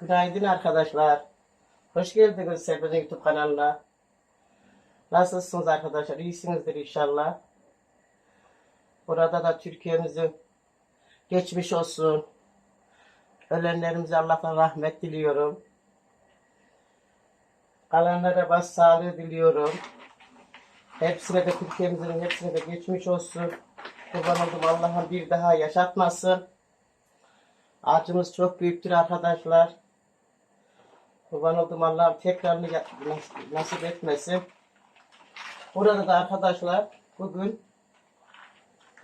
Günaydın arkadaşlar. Hoş geldiniz Serpil'in YouTube kanalına. Nasılsınız arkadaşlar? İyisinizdir inşallah. Burada da Türkiye'mizin geçmiş olsun. Ölenlerimize Allah'tan rahmet diliyorum. Kalanlara bas sağlığı diliyorum. Hepsine de Türkiye'mizin hepsine de geçmiş olsun. Kurban oldum Allah'ım bir daha yaşatmasın. Acımız çok büyüktür arkadaşlar. Kurban oldum Allah'ım tekrarını nasip etmesin. Burada da arkadaşlar bugün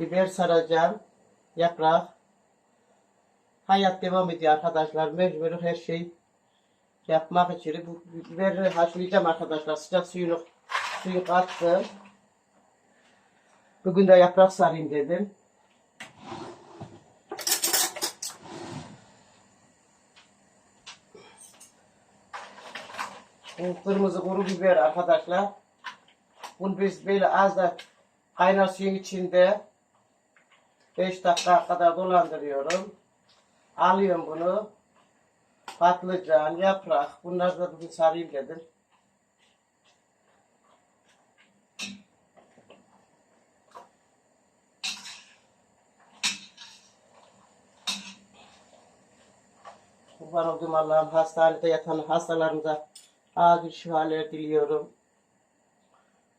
biber saracağım. Yaprak. Hayat devam ediyor arkadaşlar. Mecbur her şey yapmak için. Bu biberi haşlayacağım arkadaşlar. Sıcak suyunu suyu kattım. Bugün de yaprak sarayım dedim. Bu kırmızı kuru biber arkadaşlar. Bunu biz böyle az da kaynar suyun içinde 5 dakika kadar dolandırıyorum. Alıyorum bunu. Patlıcan, yaprak. Bunları da bugün sarayım dedim. Kurban olduğum Allah'ım hastanede yatan hastalarımıza acil şifalar diliyorum.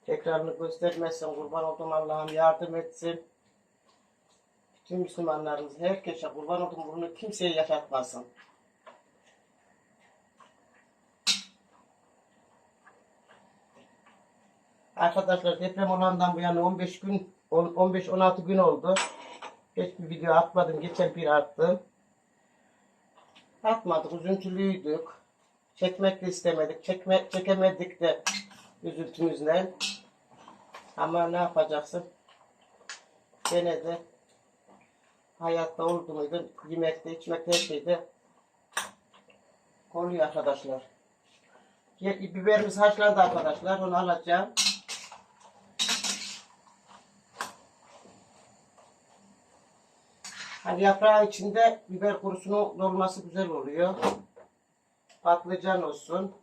Tekrarını göstermesin. Kurban olduğum Allah'ım yardım etsin. Bütün Müslümanlarımız herkese kurban olduğum bunu kimseye yaşatmasın. Arkadaşlar deprem olandan bu yana 15 gün 15-16 gün oldu. Hiçbir video atmadım. Geçen bir attım. Atmadık. Üzüntülüydük. Çekmek de istemedik. Çekme, çekemedik de üzüntümüzden. Ama ne yapacaksın? Gene de hayatta oldu muydu? Yemekte, içmekte her şeyde oluyor arkadaşlar. Ye- Biberimiz haşlandı arkadaşlar. Onu alacağım. Hani yaprağı içinde biber kurusunun dolması güzel oluyor. Patlıcan olsun.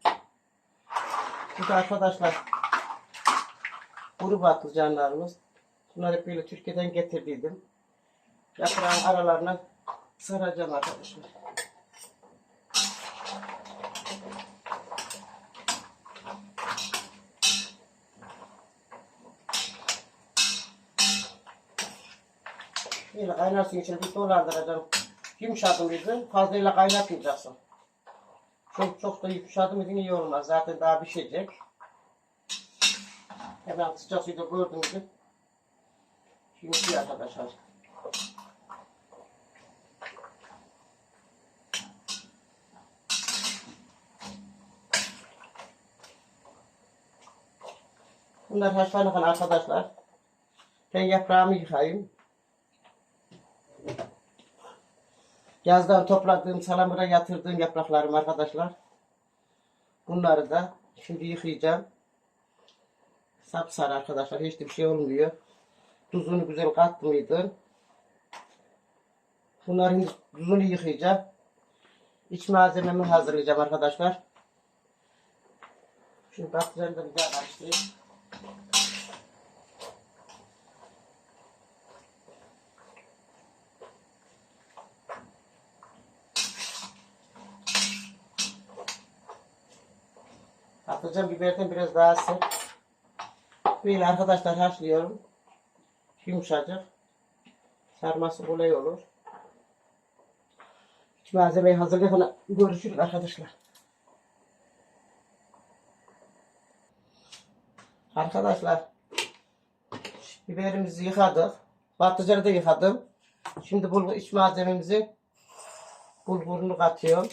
Bu da arkadaşlar kuru patlıcanlarımız. Bunları hep böyle Türkiye'den getirdiydim. Yaprağın aralarına saracağım arkadaşlar. Böyle kaynar suyun içine bir dolandıracağım. Yumuşadı mıydı? Fazlayla kaynatmayacaksın. Çok çok da yumuşadı mıydı iyi olmaz. Zaten daha pişecek. Hemen sıcak suyda gördüğünüz gibi yumuşuyor arkadaşlar. Bunlar haşlanırken arkadaşlar. Ben yaprağımı yıkayayım. Yazdan topladığım salamura yatırdığım yapraklarım arkadaşlar. Bunları da şimdi yıkayacağım. Sapsarı arkadaşlar. Hiç de bir şey olmuyor. Tuzunu güzel kattıydım. Bunların tuzunu yıkayacağım. İç malzememi hazırlayacağım arkadaşlar. Şimdi patlıcanı da bir daha karıştırayım. Patlıcan biberden biraz daha sert. Böyle arkadaşlar haşlıyorum. Yumuşacık. Sarması kolay olur. İç malzemeyi hazırlayalım. Görüşürüz arkadaşlar. Arkadaşlar biberimizi yıkadık. Patlıcanı da yıkadım. Şimdi bulgur iç malzememizi bulgurunu katıyorum.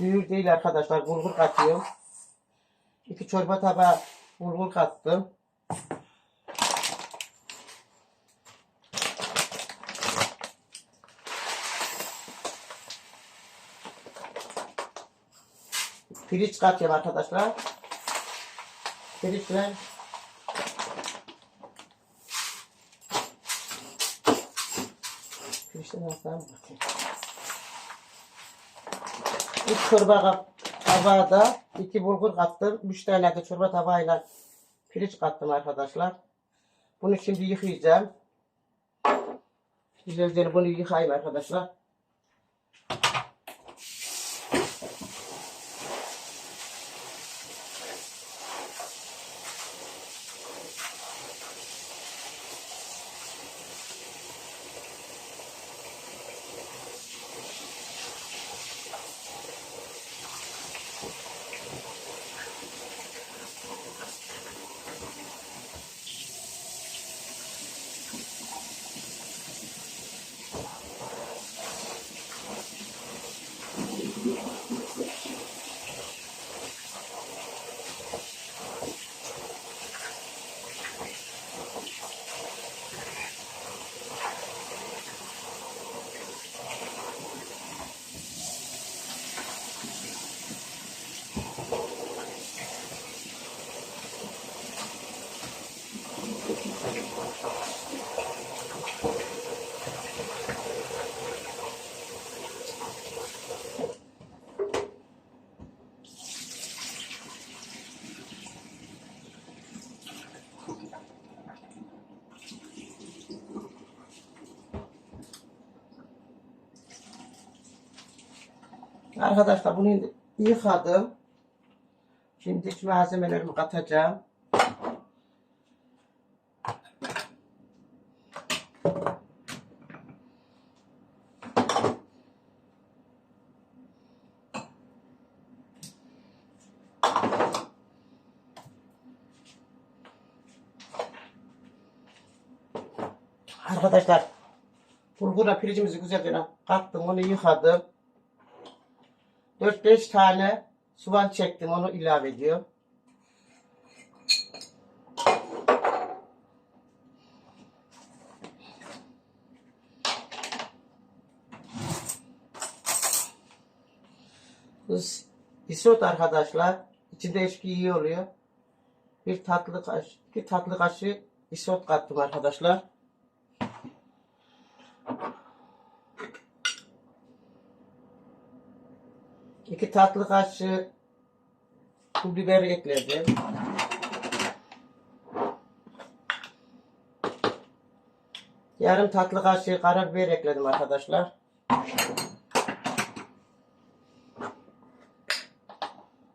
Büyük değil arkadaşlar. Bulgur katıyorum. İki çorba tabağı bulgur kattım. Pirinç katıyorum arkadaşlar. Pirinçle pirinçle nasıl bakayım. Bir çorba kap tabağa da iki bulgur kattım. Üç tane de çorba tabağıyla pirinç kattım arkadaşlar. Bunu şimdi yıkayacağım. Güzelce bunu yıkayayım arkadaşlar. Arkadaşlar bunu yıkadım. Şimdi iç malzemelerimi katacağım. Arkadaşlar bulgurla pirincimizi güzelce kattım onu yıkadım. 4-5 tane soğan çektim onu ilave ediyorum. İsot arkadaşlar. İçinde eşki iyi oluyor. Bir tatlı kaşık, iki tatlı kaşığı isot kattım arkadaşlar. İki tatlı kaşığı pul biber ekledim. Yarım tatlı kaşığı karabiber ekledim arkadaşlar.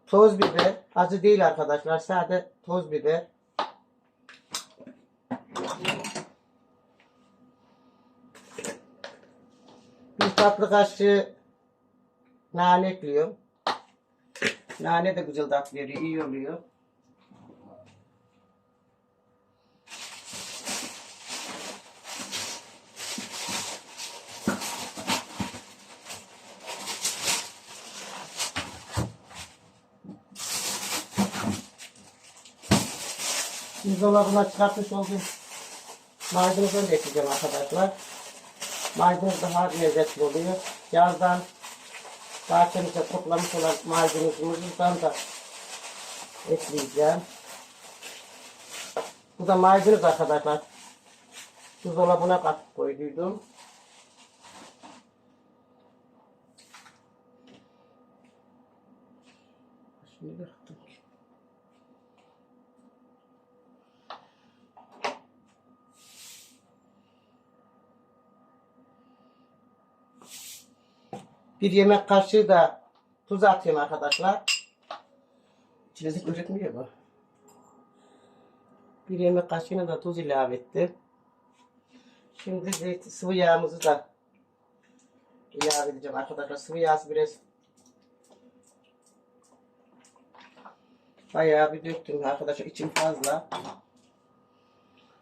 Toz biber. Acı değil arkadaşlar. Sade toz biber. Bir tatlı kaşığı nane ekliyorum. Nane de güzel tat veriyor. iyi oluyor. Buzdolabına çıkartmış olduğum maydanozu da ekleyeceğim arkadaşlar. Maydanoz daha lezzetli oluyor. Yazdan bahçemizde toplamış olan maydanozumuzdan da ekleyeceğim. Bu da maydanoz arkadaşlar. Buzdolabına katıp koyduydum. Şimdi bıraktım. Bir yemek kaşığı da tuz atıyorum arkadaşlar. İçinize gözükmüyor bu. Bir yemek kaşığına da tuz ilave ettim. Şimdi zeytin, sıvı yağımızı da ilave edeceğim arkadaşlar. Sıvı yağsı biraz bayağı bir döktüm arkadaşlar. içim fazla.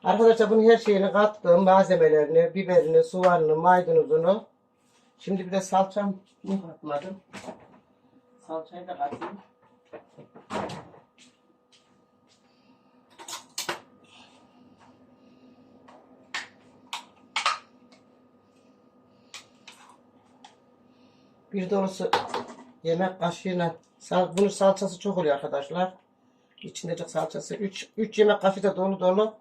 Arkadaşlar bunun her şeyini kattım. Malzemelerini, biberini, soğanını, maydanozunu. Şimdi bir de salçam katmadım. Salçayı da katayım. Bir dolusu yemek kaşığıyla sal, bunun salçası çok oluyor arkadaşlar. İçinde çok salçası. 3 3 yemek kaşığı da dolu dolu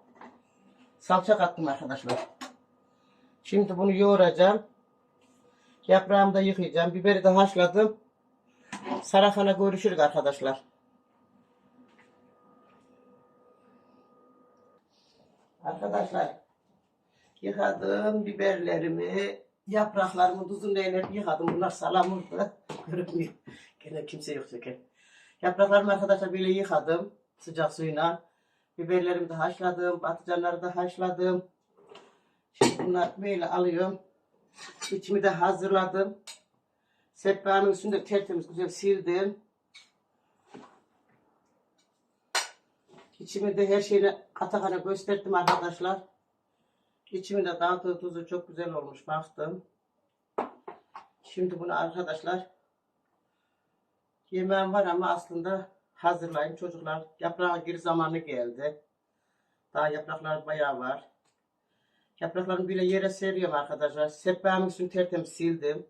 salça kattım arkadaşlar. Şimdi bunu yoğuracağım. Yaprağımı da yıkayacağım. Biberi de haşladım. Sarafana görüşürük arkadaşlar. Arkadaşlar yıkadım biberlerimi yapraklarımı tuzunu eyleyip yıkadım. Bunlar salamurdu. Görünmüyor. Gene kimse yok çünkü. Yapraklarımı arkadaşlar böyle yıkadım sıcak suyla. Biberlerimi de haşladım. Patlıcanları da haşladım. Şimdi bunlar böyle alıyorum. İçimi de hazırladım. Sehpanın üstünde tertemiz güzel sildim. İçimi de her şeyini kata kata gösterdim arkadaşlar. İçimi de dağıtığı tuzu çok güzel olmuş baktım. Şimdi bunu arkadaşlar yemeğim var ama aslında hazırlayayım çocuklar. Yaprağa gir zamanı geldi. Daha yapraklar bayağı var. Yapraklarını bile yere seriyorum arkadaşlar. Sehpanın üstünü tertemiz sildim.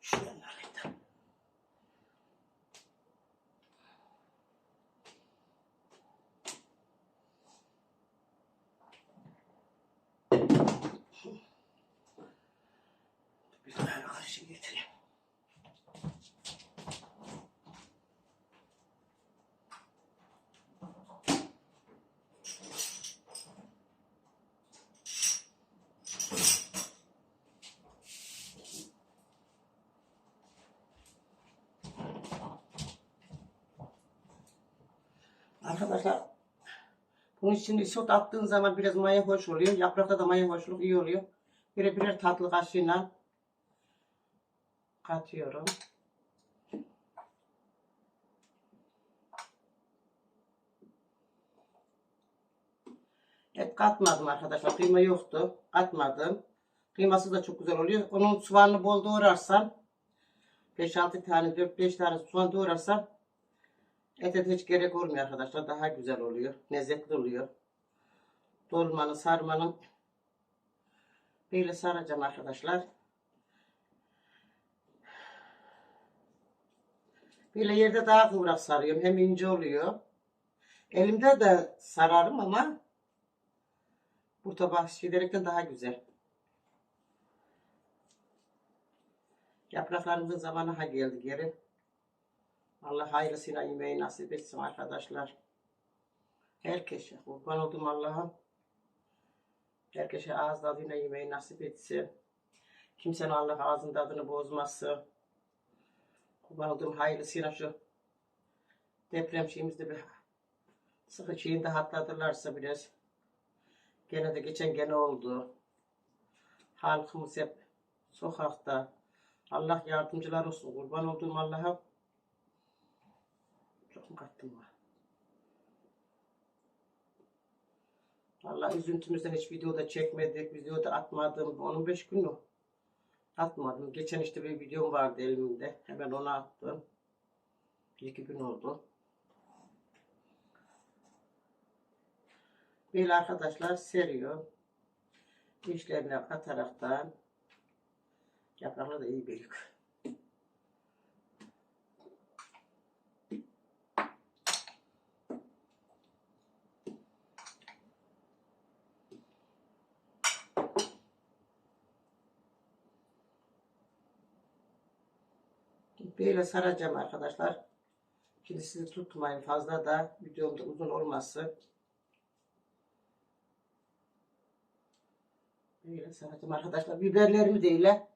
Şuradan alayım da. Bir tane karışık getireyim. Arkadaşlar bunun için isot attığın zaman biraz maya hoş oluyor. Yaprakta da maya hoşluk iyi oluyor. Birer birer tatlı kaşığıyla katıyorum. Et katmadım arkadaşlar. Kıyma yoktu. Atmadım. Kıyması da çok güzel oluyor. Onun soğanını bol doğrarsan 5-6 tane 4-5 tane soğan doğrarsan ete de hiç gerek olmuyor arkadaşlar. Daha güzel oluyor. Lezzetli oluyor. Dolmanın, sarmanın böyle saracağım arkadaşlar. Böyle yerde daha kıvrak sarıyorum. Hem ince oluyor. Elimde de sararım ama bu tabak şiderekten daha güzel. Yapraklarımızın zamanı ha geldi geri. Allah hayırlısıyla yemeği nasip etsin arkadaşlar. Herkese kurban oldum Allah'ım. Herkese ağız tadıyla yemeği nasip etsin. Kimsenin Allah ağzın tadını bozmasın. Kurban olduğum hayırlısıyla şu deprem şeyimizde bir sıkı şeyini de hatırlarsa biraz. Gene de geçen gene oldu. Halkımız hep sokakta. Allah yardımcılar olsun. Kurban olduğum Allah'a çok mu kattım var? Allah üzüntümüzden hiç videoda çekmedik, videoda atmadım. 15 gün o. Atmadım. Geçen işte bir videom vardı elimde. Hemen onu attım. Bir iki gün oldu. Böyle arkadaşlar seriyor. İşlerine kataraktan yaprakları da iyi büyük. Böyle saracağım arkadaşlar. Şimdi sizi tutmayın fazla da videomda uzun olmasın. Böyle saracağım arkadaşlar. Biberlerimi de ile.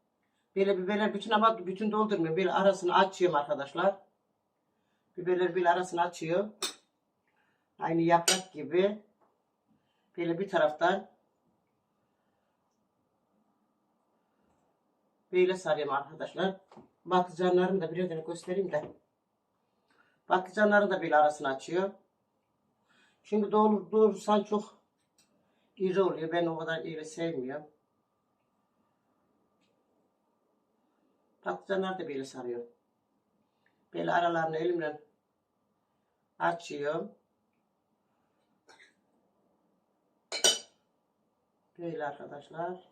Böyle biberler bütün ama bütün doldurmuyorum. Böyle arasını açıyorum arkadaşlar. Biberler böyle arasını açıyor. Aynı yaprak gibi. Böyle bir taraftan böyle sarıyorum arkadaşlar. Patlıcanlarını da birazdan göstereyim de. Patlıcanları da böyle arasını açıyor. Şimdi doğru, doğursan çok iri oluyor. Ben o kadar iri sevmiyorum. Patlıcanlar da böyle sarıyor. Böyle aralarını elimle açıyorum. Böyle arkadaşlar.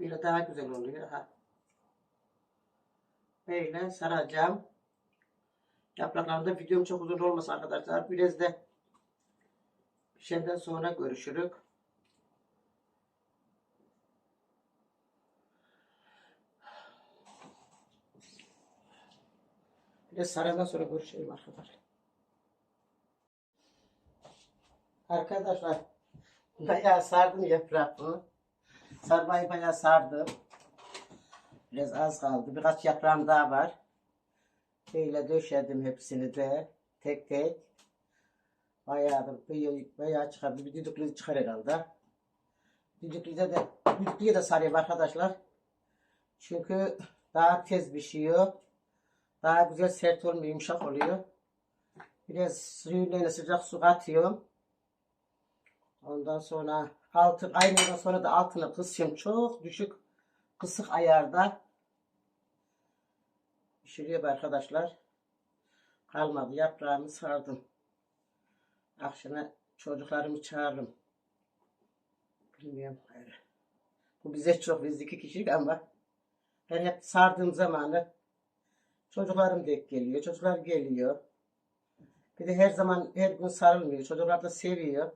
Böyle daha güzel oluyor. Ha. Böyle saracağım. Yapraklarında videom çok uzun olmasın arkadaşlar. Biraz da şeyden sonra görüşürük. Biraz sarıdan sonra görüşelim arkadaşlar. Arkadaşlar bayağı sardım yaprağımı. Sarmayı bayağı sardım. Biraz az kaldı. Birkaç yaprağım daha var. Böyle döşedim hepsini de. Tek tek. Bayağı da bayağı, çıkardı. Bir düdüklü çıkar herhalde. Düdüklüde de düdüklüye de sarayım arkadaşlar. Çünkü daha tez pişiyor. Daha güzel sert olmuyor, yumuşak oluyor. Biraz suyuyla sıcak su katıyorum. Ondan sonra altı, aynı sonra da altını kısıyorum. Çok düşük kısık ayarda. Pişiriyor arkadaşlar. Kalmadı. Yaprağımı sardım. Akşama çocuklarımı çağırırım. Bilmiyorum. Bu bize çok biz iki kişilik ama ben hep sardığım zamanı çocuklarım denk geliyor. Çocuklar geliyor. Bir de her zaman her gün sarılmıyor. Çocuklar da seviyor.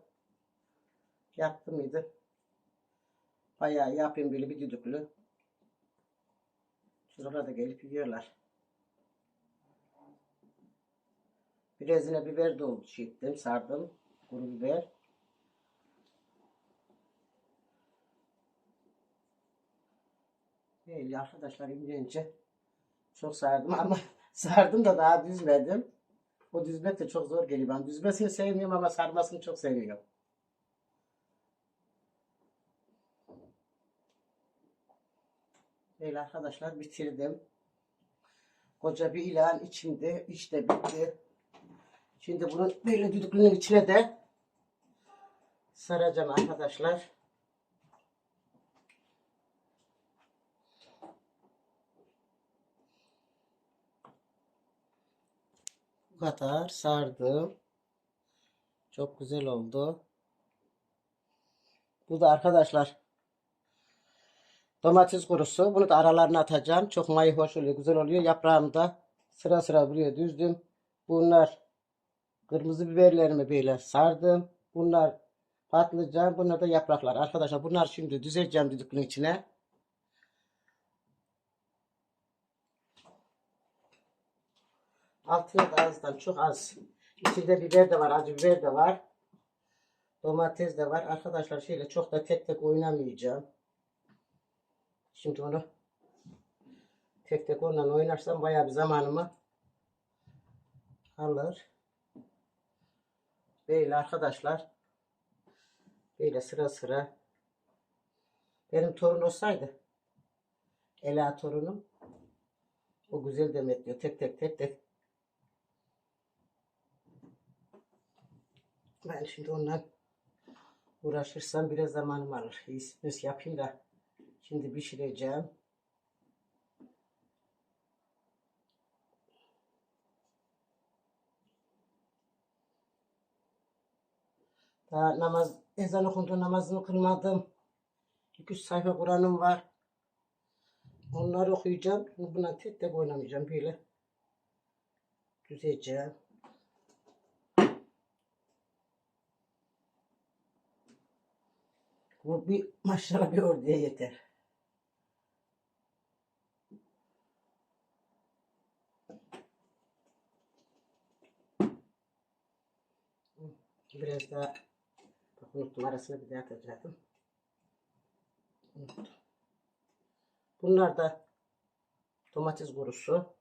Yaptı mıydı? Bayağı yapayım böyle bir düdüklü. Çocuklar da gelip yiyorlar. Biraz yine biber doldu çiğittim, sardım. Kuru biber. Böyle arkadaşlar ince çok sardım ama sardım da daha düzmedim. O düzmek de çok zor geliyor. Ben düzmesini sevmiyorum ama sarmasını çok seviyorum. Böyle arkadaşlar bitirdim. Koca bir ilan içinde işte bitti. Şimdi bunu böyle düdüklünün içine de saracağım arkadaşlar. Bu kadar sardım. Çok güzel oldu. Bu da arkadaşlar domates kurusu. Bunu da aralarına atacağım. Çok mayı hoş oluyor. Güzel oluyor. Yaprağımı da sıra sıra buraya düzdüm. Bunlar kırmızı biberlerimi böyle sardım. Bunlar patlıcan. Bunlar da yapraklar. Arkadaşlar bunlar şimdi düzeceğim düdüklünün içine. Altına da azdan çok az. İçinde biber de var, acı biber de var. Domates de var. Arkadaşlar şeyle çok da tek tek oynamayacağım. Şimdi onu tek tek onunla oynarsam bayağı bir zamanımı alır. Böyle arkadaşlar. Böyle sıra sıra. Benim torun olsaydı. Ela torunum. O güzel demek diyor. Tek tek tek tek. Ben şimdi ondan uğraşırsam biraz zamanım alır. İyisini yapayım da şimdi pişireceğim. Daha namaz, ezan okundu namazını kılmadım. 200 sayfa Kur'an'ım var. Onları okuyacağım. Buna tek tek oynamayacağım böyle. Düzeceğim. Bu bir maşallah bir orduya yeter. Biraz daha unuttum arasına bir daha atacaktım. Bunlar da domates kurusu.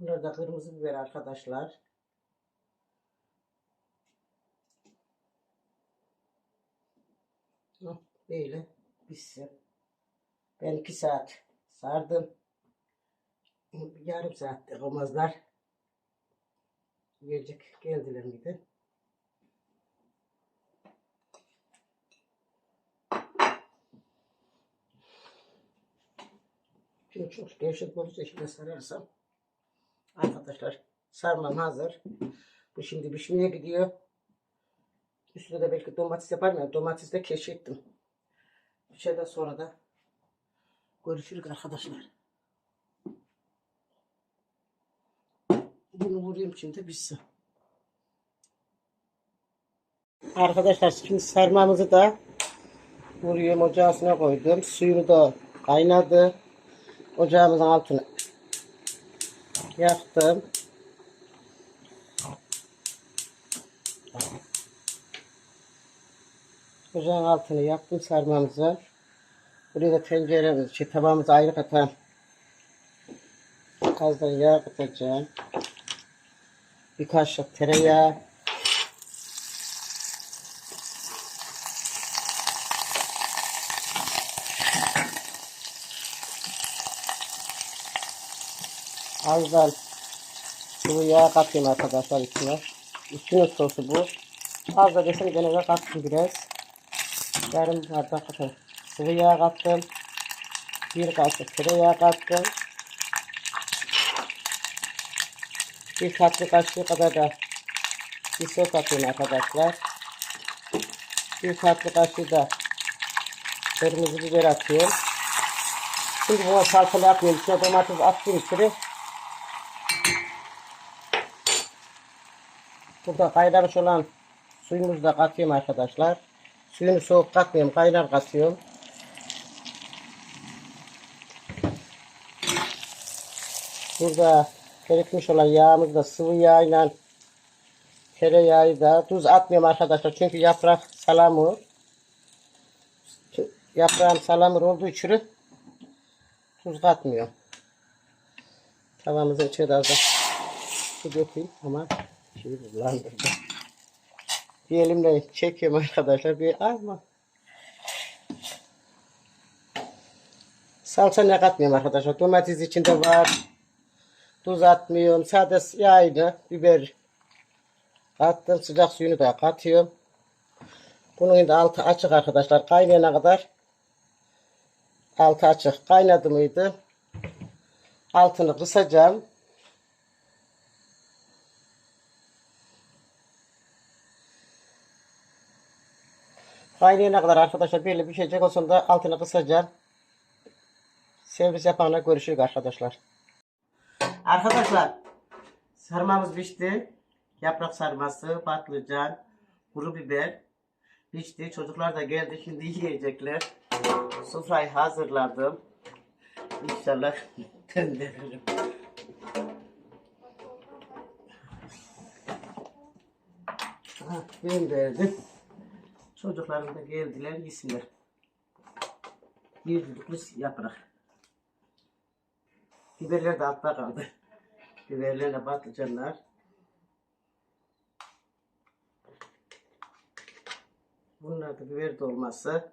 Bunlar da kırmızı biber arkadaşlar. Böyle pişsin. Ben iki saat sardım. Yarım saatte olmazlar. Gelecek geldiler miydi? Şimdi çok gevşek olursa şimdi sararsam. Arkadaşlar sarmam hazır. Bu şimdi pişmeye gidiyor. Üstüne de belki domates yaparım ya. Domates de keşfettim. Bir şeyden sonra da görüşürüz arkadaşlar. Vurayım şimdi bitsin. Arkadaşlar şimdi sarmamızı da vuruyorum ocağın koydum. Suyunu da kaynadı. Ocağımızın altını yaktım. Ocağın altını yaktım sarmamızı. Buraya da tenceremiz, şey, tabağımızı ayrı katan Azdan yağ katacağım. Bir kaşık tereyağı. Azdan sıvı yağ katayım arkadaşlar içine. İçinin sosu bu. Az da desem gene de kattım biraz. Yarım bardak kadar sıvı yağ kattım. Bir kaşık tereyağı kattım. Bir tatlı kaşığı kadar da sos atıyorum arkadaşlar. Bir tatlı kaşığı da kırmızı biber atıyorum. Şimdi buna salçalı atmıyorum. İçine domates attım içeri. Burada kaynamış olan suyumuzu da katıyorum arkadaşlar. Suyunu soğuk katmıyorum. Kaynar katıyorum. Burada gerekmiş olan yağımız da sıvı yağıyla tereyağı da tuz atmıyorum arkadaşlar. Çünkü yaprak salamur. Yaprağım salamur olduğu için tuz katmıyorum. Tavamızın içine az da su dökeyim ama şeyi bulandırdım. Bir elimle çekiyorum arkadaşlar. Bir ama Salça ne katmıyorum arkadaşlar. Domates içinde var. Tuz atmıyorum. Sade yağını, biber attım. Sıcak suyunu da katıyorum. Bunun da altı açık arkadaşlar. Kaynayana kadar altı açık. Kaynadı mıydı? Altını kısacağım. Kaynayana kadar arkadaşlar böyle pişecek olsun da altını kısacağım. Servis yapana görüşürüz arkadaşlar. Arkadaşlar sarmamız pişti. Yaprak sarması, patlıcan, kuru biber pişti. Çocuklar da geldi şimdi yiyecekler. Sofrayı hazırladım. İnşallah gönderirim. Ah, gönderdim. Çocuklarım da geldiler yesinler. Bir düdüklü yaprak. Biberler de altta kaldı. Biberlerle patlıcanlar. Bunlar da biber dolması.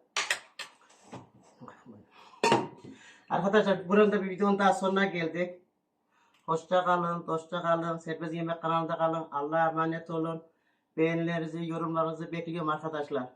Arkadaşlar buranın da bir videonun daha sonuna geldik. Hoşça kalın, dostça kalın. Serbest Yemek kanalında kalın. Allah'a emanet olun. Beğenilerinizi, yorumlarınızı bekliyorum arkadaşlar.